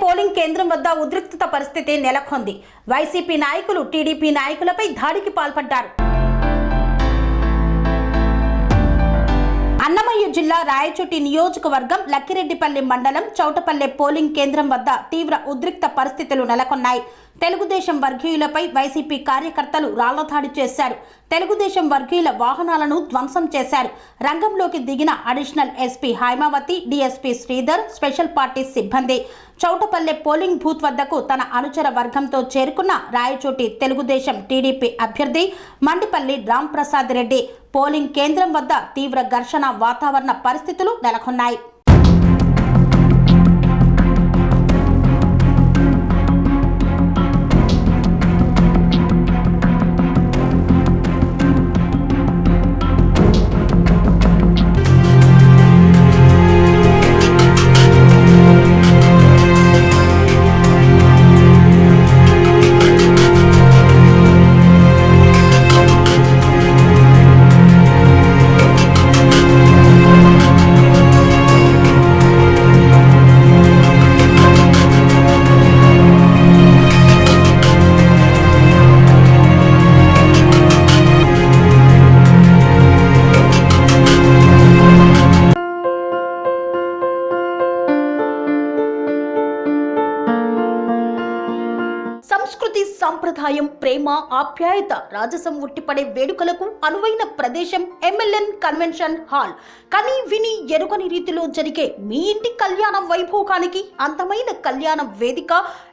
Polling కేంద్రం వద్ద ఉద్రిక్తత పరిస్థితి నెలకొంది. వైసీపీ నాయకులు టీడీపీ నాయకులపై దాడికి పాల్పడ్డారు. అన్నమయ్య జిల్లా రాయచోటి నియోజకవర్గం లక్కిరెడ్డిపల్లి మండలం చౌటపల్లె పోలింగ్ కేంద్రం వద్ద తీవ్ర ఉద్రిక్త పరిస్థితులు నెలకొన్నాయి. తెలుగుదేశం వర్గీయులపై వైసీపీ కార్యకర్తలు రాళ్ళదాడి చేశారు. తెలుగుదేశం వర్గీయుల వాహనాలను ధ్వంసం చేశారు. రంగంలోకి దిగిన additional SP Haimavathi DSP Sridhar special party సిబ్బంది. చౌటపల్లె పోలింగ్ బూత్ వద్దకు తన అనుచర వర్గంతో చేరుకున్న రాయచోటి తెలుగుదేశం టీడీపీ అభ్యర్థి మండిపల్లి రాంప్రసాద్ రెడ్డి. పోలింగ్ కేంద్రం వద్ద తీవ్ర ఘర్షణ వాతావరణ పరిస్థితులు నెలకొన్నాయి. సంస్కృతి సాంప్రదాయం ప్రేమ ఆప్యాయత రాజసం ఉట్టిపడే వేడుకలకు అనువైన ప్రదేశం ఎంఎల్ఎన్ కన్వెన్షన్ హాల్ కని విని ఎరుగని రీతిలో జరిగే మీ ఇంటి కళ్యాణ వైభోగానికి అందమైన కళ్యాణ వేదిక